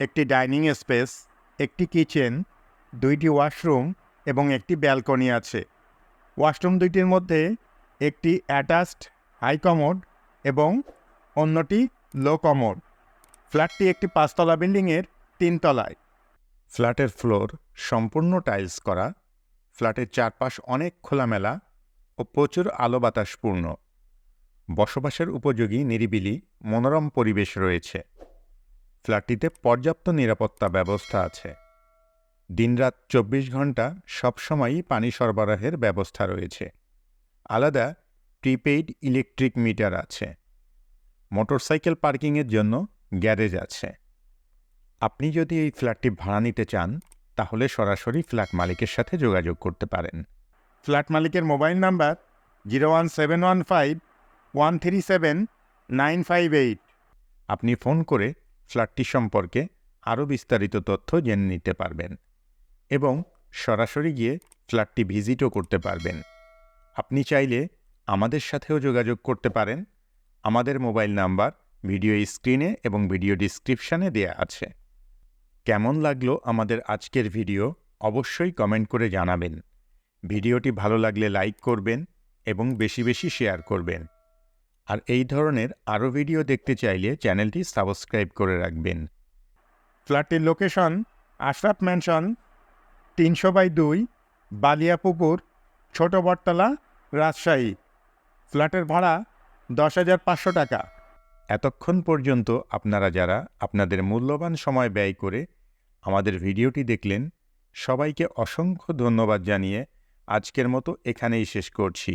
একটি dining space, একটি kitchen, দুইটি ওয়াশরুম এবং একটি ব্যালকনি আছে। ওয়াশরুম দুইটির মধ্যে একটি অ্যাটাচড হাই কমোড এবং অন্যটি লো কমোড। ফ্ল্যাটটি একটি পাঁচতলা বিল্ডিংয়ের তিনতলায়। ফ্ল্যাটের ফ্লোর সম্পূর্ণ টাইলস করা। ফ্ল্যাটের চারপাশ অনেক খোলামেলা ও প্রচুর আলো বাতাসপূর্ণ বসবাসের উপযোগী নিরিবিলি মনোরম পরিবেশ রয়েছে। ফ্ল্যাটটিতে পর্যাপ্ত নিরাপত্তা ব্যবস্থা আছে। দিনরাত চব্বিশ ঘণ্টা সবসময়ই পানি সরবরাহের ব্যবস্থা রয়েছে। আলাদা প্রিপেইড ইলেকট্রিক মিটার আছে। মোটরসাইকেল পার্কিংয়ের জন্য গ্যারেজ আছে। আপনি যদি এই ফ্ল্যাটটি ভাড়া নিতে চান, তাহলে সরাসরি ফ্ল্যাট মালিকের সাথে যোগাযোগ করতে পারেন। ফ্ল্যাট মালিকের mobile number zero one seven one five one three seven nine five eight. আপনি ফোন করে ফ্ল্যাটটি সম্পর্কে আরও বিস্তারিত তথ্য জেনে নিতে পারবেন এবং সরাসরি গিয়ে ফ্ল্যাটটি ভিজিটও করতে পারবেন। আপনি চাইলে আমাদের সাথেও যোগাযোগ করতে পারেন। আমাদের মোবাইল নাম্বার ভিডিও স্ক্রিনে এবং ভিডিও ডিসক্রিপশানে দেয়া আছে। কেমন লাগল আমাদের আজকের ভিডিও অবশ্যই কমেন্ট করে জানাবেন। ভিডিওটি ভালো লাগলে লাইক করবেন এবং বেশি বেশি শেয়ার করবেন। আর এই ধরনের আরও ভিডিও দেখতে চাইলে চ্যানেলটি সাবস্ক্রাইব করে রাখবেন। ফ্ল্যাটটির লোকেশন আশরাফ ম্যানশন, তিনশো বাই দুই, বালিয়াপুকুর ছোট বটতলা রাজশাহী। ফ্ল্যাটের ভাড়া দশ হাজার পাঁচশো টাকা। এতক্ষণ পর্যন্ত আপনারা যারা আপনাদের মূল্যবান সময় ব্যয় করে আমাদের ভিডিওটি দেখলেন, সবাইকে অসংখ্য ধন্যবাদ জানিয়ে আজকের মতো এখানেই শেষ করছি।